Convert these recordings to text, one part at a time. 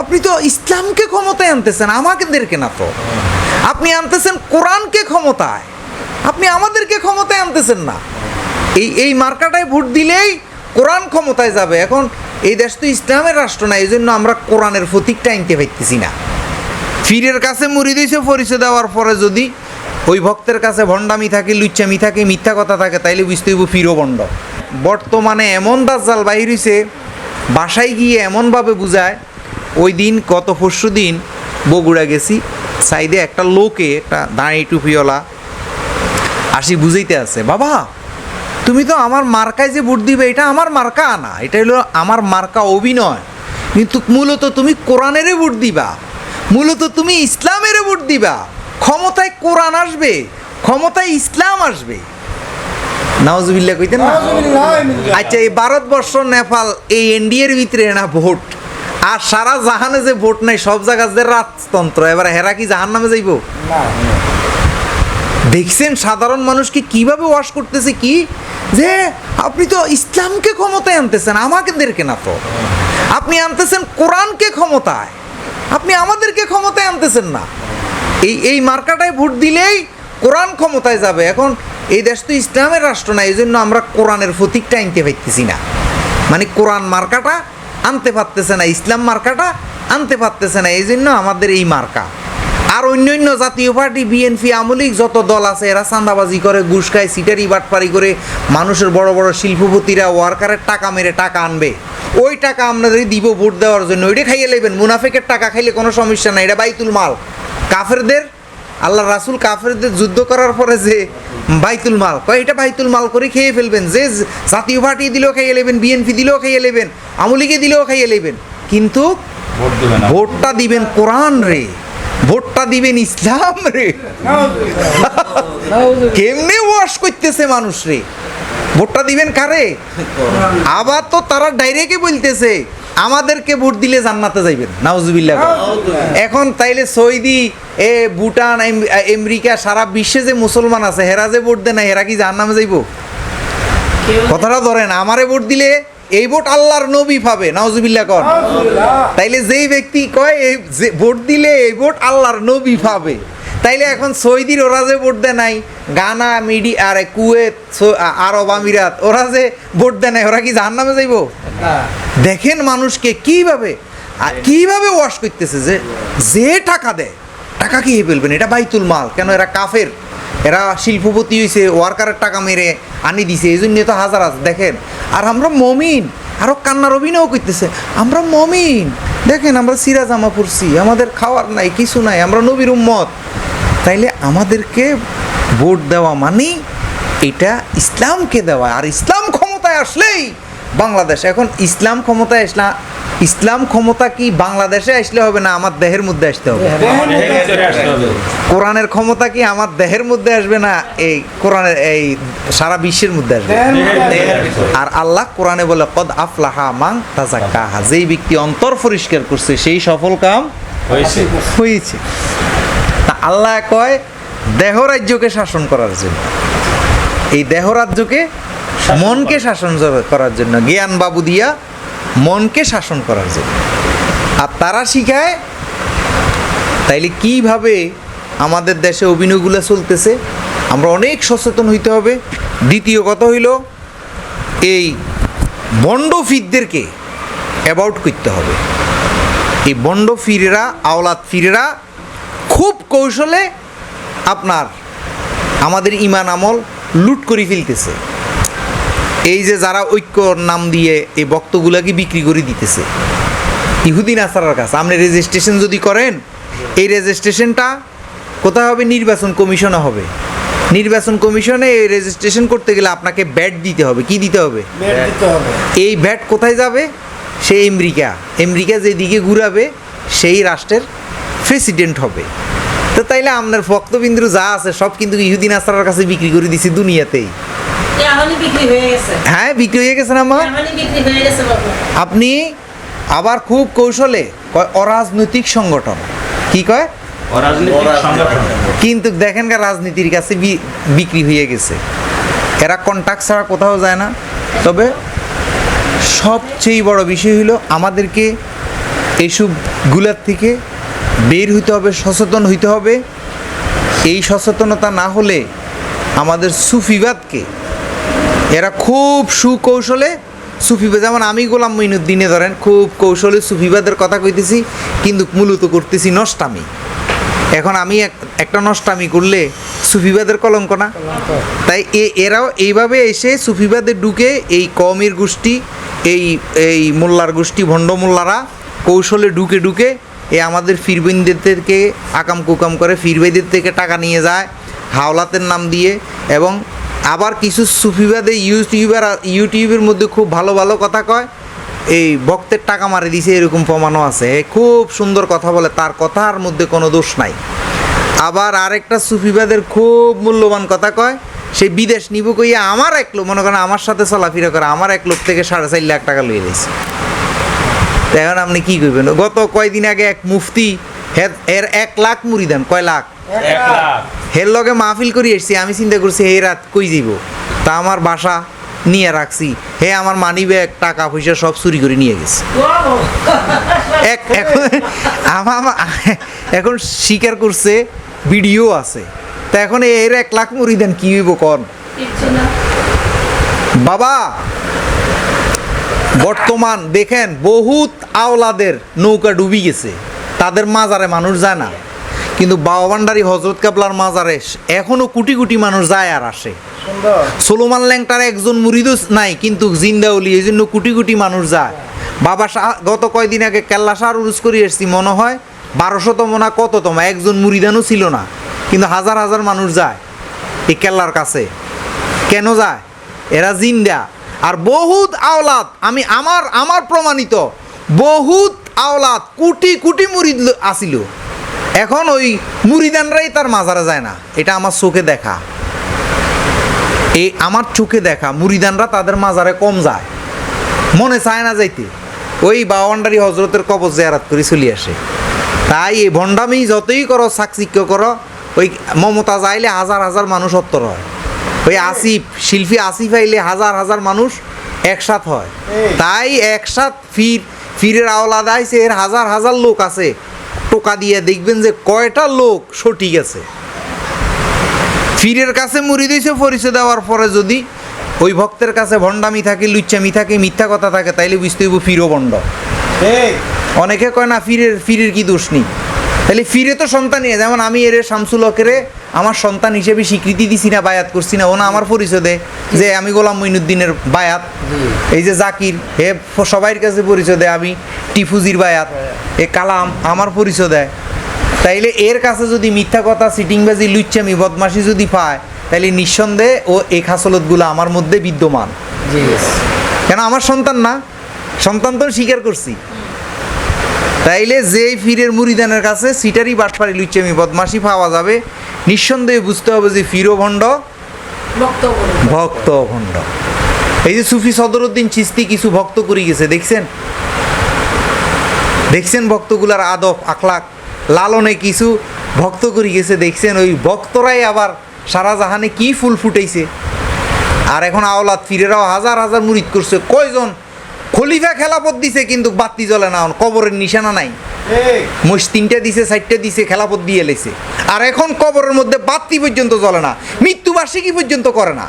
আপনি তো ইসলামকে ক্ষমতায় আনতেছেন, আমাদেরকে না তো। আপনি আনতেছেন কোরআনকে ক্ষমতায়। আপনি আমাদেরকে ক্ষমতায় আনতেছেন না। এই এই মার্কাটায় ভোট দিলেই কোরআন ক্ষমতায় যাবে। এখন এই দেশ তো ইসলামের রাষ্ট্র না এই জন্য আমরা কোরআনের ফতিকটা আনতে পারতেছি না। ফিরের কাছে মুড়ি দিয়েছে পরিচয় দেওয়ার পরে যদি ওই ভক্তের কাছে ভণ্ডামি থাকে, লুচ্চামি থাকে, মিথ্যা কথা থাকে, তাইলে বুঝতে হইব ফিরো ভণ্ড। বর্তমানে এমন দাজ্জাল বাহির হইছে, বাসায় গিয়ে এমনভাবে বুঝায় ওই দিন গত পরশু দিন বগুড়া গেছি সাইডে একটা লোকে একটা দাঁড়ি টুপিওয়ালা আসি বুঝাইতে আছে বাবা তুমি তো আমার মার্কায় যে ভোট দিবে এটা আমার মার্কা না এটা হলো আমার মার্কা অভিনয়। কিন্তু মূলত তুমি কোরআনেরই ভোট দিবা মূলত তুমি ইসলামেরও ভোট দিবা ক্ষমতায় কোরআন আসবে ক্ষমতায় ইসলাম আসবে। নাওজবিল্লা কইতেন না? আচ্ছা এই ভারতবর্ষ নেপাল এই এনডিএর ভিতরে না ভোট? আর সারা জাহানে যে ভোট নাই সব জায়গায় যে রাজতন্ত্র এবার হেরা কি জাহান নামে যাইব দেখছেন সাধারণ মানুষকে কীভাবে ওয়াশ করতেছে কি? যে আপনি তো ইসলামকে ক্ষমতায় আনতেছেন আমাদেরকে না তো। আপনি আনতেছেন কোরআনকে ক্ষমতায় আপনি আমাদেরকে ক্ষমতায় আনতেছেন না। এই এই মার্কাটায় ভোট দিলেই কোরআন ক্ষমতায় যাবে। এখন এই দেশ তো ইসলামের রাষ্ট্র না এই জন্য আমরা কোরআনের ফতিকটা আনতে পারতেছি না। মানে কোরআন মার্কাটা আনতে পারতেছে না ইসলাম মার্কাটা আনতে পারতেছে না এই জন্য আমাদের এই মার্কা। আর অন্যান্য জাতীয় পার্টি, বিএনপি আমলিক যত দল আছে, এরা চাঁদাবাজি করে, ঘুষ খায়, সিটারি বাটপারি করে, মানুষের বড় বড় শিল্পপতিরা ওয়ার্কারের টাকা মেরে টাকা আনবে। ওই টাকা আপনাদের দিব ভোট দেওয়ার জন্য, ওইটা খাইয়ে নেবেন মুনাফেকের টাকা খাইলে কোনো সমস্যা নাই, এটা বাইতুল মাল। কাফেরদের আল্লাহ রাসুল কাফেরদের যুদ্ধ করার পরে যে বাইতুল মাল কয় এটা বাইতুল মাল করে খেয়ে ফেলবেন। যে জাতীয় পার্টি দিলেও খাইয়ে নেবেন বিএনপি দিলেও খাইয়ে নেবেন আমলিকে দিলেও খাইয়ে নেবেন। কিন্তু ভোটটা দিবেন কোরআন রে ভোটটা দিবেন ইসলাম রে। কেমনে ওয়াশ করতেছে মানুষ রে? ভোটটা দিবেন কারে? আবার তো তারা ডাইরেক্টই বলতেছে আমাদেরকে ভোট দিলে জান্নাতে যাইবেন। নাউজুবিল্লাহ এখন তাইলে সৌদি এ ভুটান আমেরিকা সারা বিশ্বে যে মুসলমান আছে হেরা যে ভোট দেয় না হেরা কি জাহান্নামে যাইব? কথাটা ধরেন আমারে ভোট দিলে এই ভোট আল্লাহর নবী পাবে নাউজুবিল্লাহ কর। তাইলে যেই ব্যক্তি কয় এই যে ভোট দিলে এই ভোট আল্লাহর নবী পাবে। তাইলে এখন সৌদির ওরা যে ভোট দেয় নাই গানা মিডি আর কুয়েত আরব আমিরাত ওরা যে ভোট দেয় নাই ওরা কি জাহান নামে যাইব দেখেন মানুষকে কীভাবে আর কীভাবে ওয়াশ করতেছে যে যে টাকা দেয় টাকা কি ফেলবেন এটা বাইতুল মাল কেন এরা কাফের? এরা শিল্পপতি হয়েছে ওয়ার্কারের টাকা মেরে আনি দিছে এই জন্য তো হাজার আছে দেখেন। আর আমরা মমিন আরও কান্নার অভিনয় করতেছে আমরা মমিন। দেখেন আমরা সিরা জামা পড়ছি আমাদের খাওয়ার নাই কিছু নাই আমরা নবীর উম্মত। তাইলে আমাদেরকে ভোট দেওয়া মানেই এটা ইসলামকে দেওয়া। আর ইসলাম ক্ষমতায় আসলেই বাংলাদেশ। এখন ইসলাম ক্ষমতায় আসলা ইসলাম ক্ষমতা কি বাংলাদেশে আসলে হবে না আমার দেহের মধ্যে আসতে হবে? কোরআনের ক্ষমতা কি আমার দেহের মধ্যে আসবে না এই কোরআনের এই সারা বিশ্বের মধ্যে আসবে? আর আল্লাহ কোরআনে বলে কদ আফলাহা মাং তাজাক্কাহা যেই ব্যক্তি অন্তর পরিষ্কার করছে সেই সফল কাম হয়েছে। হয়েছে। আল্লাহ কয় দেহ রাজ্যকে শাসন করার জন্য। এই দেহ রাজ্যকে মনকে শাসন করার জন্য জ্ঞান বাবু দিয়া মনকে শাসন করার জন্য। আর তারা শিখায় তাইলে কীভাবে আমাদের দেশে অভিনয়গুলো চলতেছে? আমরা অনেক সচেতন হইতে হবে। দ্বিতীয় কথা হইল এই বন্ড ফিরদেরকে অ্যাবাউট করতে হবে। এই বন্ড ফিরেরা আওলাদ ফিরেরা খুব কৌশলে আপনার আমাদের ইমান আমল লুট করে ফেলতেছে। এই যে যারা ঐক্যর নাম দিয়ে এই বক্তগুলাকে বিক্রি করে দিতেছে। ইহুদিন আসারার কাছে আপনি রেজিস্ট্রেশন যদি করেন এই রেজিস্ট্রেশনটা কোথায় হবে? নির্বাচন কমিশনে হবে। নির্বাচন কমিশনে এই রেজিস্ট্রেশন করতে গেলে আপনাকে ব্যাট দিতে হবে। কি দিতে হবে? এই ব্যাট কোথায় যাবে? সে আমেরিকা। আমেরিকা যেদিকে ঘুরাবে সেই রাষ্ট্রের প্রেসিডেন্ট হবে। তো তাইলে আপনার ভক্তবিন্দু যা আছে সব কিন্তু ইহুদিন আসার কাছে বিক্রি করে দিছি দুনিয়াতেই। হয়ে গেছে। হ্যাঁ বিক্রি হয়ে গেছে না মা? হয়ে আপনি আবার খুব কৌশলে কয় অরাজনৈতিক সংগঠন। কি কয়? কিন্তু দেখেন রাজনীতির কাছে বি- বিক্রি হয়ে গেছে। এরা কন্ট্যাক্ট ছাড়া কোথাও যায় না। তবে সবচেয়ে বড় বিষয় হলো আমাদেরকে এইসবগুলার থেকে বের হইতে হবে, সচেতন হইতে হবে। এই সচেতনতা না হলে আমাদের সুফিবাদকে, এরা খুব সুকৌশলে সুফিবাদ যেমন আমি গোলাম মঈনুদ্দিনে ধরেন, খুব কৌশলে সুফিবাদের কথা কইতেছি, কিন্তু মূলত করতেছি নষ্টামি। এখন আমি এক- একটা নষ্টামি করলে সুফিবাদের কলঙ্ক না। তাই এরাও এইভাবে এসে সুফিবাদে ঢুকে এই কমের গোষ্ঠী, এই এই মোল্লার গোষ্ঠী, ভণ্ড মোল্লারা কৌশলে ঢুকে ঢুকে এ আমাদের ফিরবিনদের থেকে আকাম কুকাম করে ফিরবেদের থেকে টাকা নিয়ে যায়, হাওলাতের নাম দিয়ে এবং আবার কিছু সুফিবাদে ইউটিউবার, ইউটিউবের মধ্যে খুব ভালো ভালো কথা কয়, এই ভক্তের টাকা মারি দিছে, এরকম প্রমাণও আছে। খুব সুন্দর কথা বলে, তার কথার মধ্যে কোনো দোষ নাই। আবার আরেকটা সুফিবাদের খুব মূল্যবান কথা কয়, সে বিদেশ নিব কইয়া আমার এক লোক মনে করেন আমার সাথে চলাফেরা করে, আমার এক লোক থেকে সাড়ে চার লাখ টাকা লইয়ে দিয়েছে এখন আপনি কি করবেন গত কয়দিন আগে এক মুফতি হে- এর এক লাখ মুড়ি দেন কয় লাখ? লাখ। হের লগে মাহফিল করি এসছি আমি চিন্তা করছি হে রাত কই যাব তা আমার বাসা নিয়ে রাখছি হে আমার মানি ব্যাগ টাকা পয়সা সব চুরি করে নিয়ে গেছে। এক এখন আমা- আমা- এখন স্বীকার করছে ভিডিও আছে। তা এখন এর এক লাখ মুড়ি দেন কি হইব কন? বাবা বর্তমান দেখেন বহুত আওলাদের নৌকা ডুবি গেছে। তাদের মাজারে মানুষ যায় না। কিন্তু বাবান্ডারি হজরত কাবলার মাজারে এখনও কোটি কোটি মানুষ যায় আর আসে। সোলোমান ল্যাংটার একজন মুরিদও নাই কিন্তু জিন্দাউলি এই জন্য কোটি কোটি মানুষ যায়। বাবা শাহ গত কয়দিন আগে কেল্লা শাহ উরুস করে এসছি মনে হয় বারোশতম না কততম একজন মুরিদানও ছিল না কিন্তু হাজার হাজার মানুষ যায় এই কেল্লার কাছে। কেন যায়? এরা জিন্দা। আর বহুত আওলাদ, আমি আমার আমার প্রমাণিত, বহুত আওলাদ, কোটি কোটি মুরিদ আসিল। এখন ওই মুরিদানরাই তার মাজারে যায় না, এটা আমার চোখে দেখা। এই আমার চোখে দেখা, মুরিদানরা তাদের মাজারে কম যায়। মনে চায় না যাইতে। ওই বাওয়ান্ডারি হজরতের কবর জেয়ারাত করে চলে আসে। তাই এই ভণ্ডামি যতই করো সাকচিক্য করো, ওই মমতা যাইলে হাজার হাজার মানুষ অত্তর হয়। ওই আসিফ শিল্পী আসিফ আইলে হাজার হাজার মানুষ একসাথ হয়। তাই একসাথ ফির ফিরের আওলাদ আইছে এর হাজার হাজার লোক আছে। টোকা দিয়ে দেখবেন যে কয়টা লোক সঠিক আছে ফিরের কাছে মুড়ি দিয়েছে পরিচয় দেওয়ার পরে যদি ওই ভক্তের কাছে ভণ্ডামি থাকে লুচ্চামি থাকে মিথ্যা কথা থাকে তাইলে বুঝতে হইব ফিরও ভণ্ড। অনেকে কয় না ফিরের ফিরের কি দোষ নেই? তাহলে ফিরে তো সন্তানই যেমন আমি এর শামসুল হকেরে আমার সন্তান হিসেবে স্বীকৃতি দিছি না বায়াত করছি না। ও না আমার পরিচয় দেয় যে আমি গোলাম মঈনুদ্দিনের বায়াত। এই যে জাকির হে সবাইয়ের কাছে পরিচয় দেয় আমি টিফুজির বায়াত। এ কালাম আমার পরিচয় দেয়। তাইলে এর কাছে যদি মিথ্যা কথা সিটিংবাজি লুচ্চামি বদমাশি যদি পায় তাইলে নিঃসন্দেহে ও এই খাসলতগুলো আমার মধ্যে বিদ্যমান। কেন? আমার সন্তান না। সন্তান তো স্বীকার করছি। তাইলে যেই ফিরের মুড়িদানের কাছে সিটারি বাটপাড়ি লুচ্চামি বদমাশি পাওয়া যাবে, নিঃসন্দেহে বুঝতে হবে যে ফিরো ভণ্ড ভক্ত ভণ্ড। এই যে সুফি সদরুদ্দিন চিস্তি কিছু ভক্ত করে গেছে, দেখছেন? দেখছেন ভক্তগুলার আদব আখলাক লালনে কিছু ভক্ত করে গেছে, দেখছেন? ওই ভক্তরাই আবার সারা জাহানে কি ফুল ফুটাইছে? আর এখন আওলাদ ফিরেরাও হাজার হাজার মুরিদ করছে। কয়জন খলিফা খেলাপথ দিছে কিন্তু বাতি জ্বলে না কবরের নিশানা নাই। মোষ তিনটা দিছে চারটা দিছে খেলাপথ দিয়ে লেছে। আর এখন কবরের মধ্যে বাতি পর্যন্ত জ্বলে না মৃত্যুবার্ষিকী পর্যন্ত করে না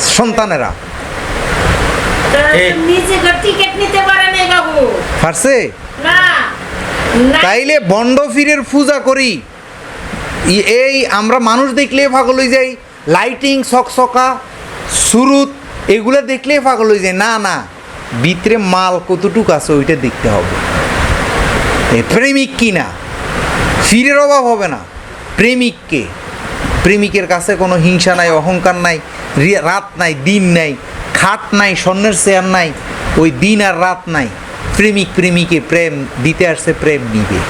সন্তানেরা। এই- নিজে টিকিট নিতে পারে না বাবু। পারছে? তাইলে বন্ড ফিরের পূজা করি। এই আমরা মানুষ দেখলে পাগল হয়ে যাই লাইটিং সকসকা সুরুত এগুলো দেখলে পাগল হয়ে যায় না না। ভিতরে মাল কতটুকু আছে ওইটা দেখতে হবে। প্রেমিক কি না? ফিরের অভাব হবে না। প্রেমিককে প্রেমিকের কাছে কোনো হিংসা নাই, অহংকার নাই রাত নাই, দিন নাই, খাট নাই, স্বর্ণের চেয়ার নাই, ওই দিন আর রাত নাই। প্রেমিক প্রেমিকে প্রেম, দিতে আসছে প্রেম নিবে।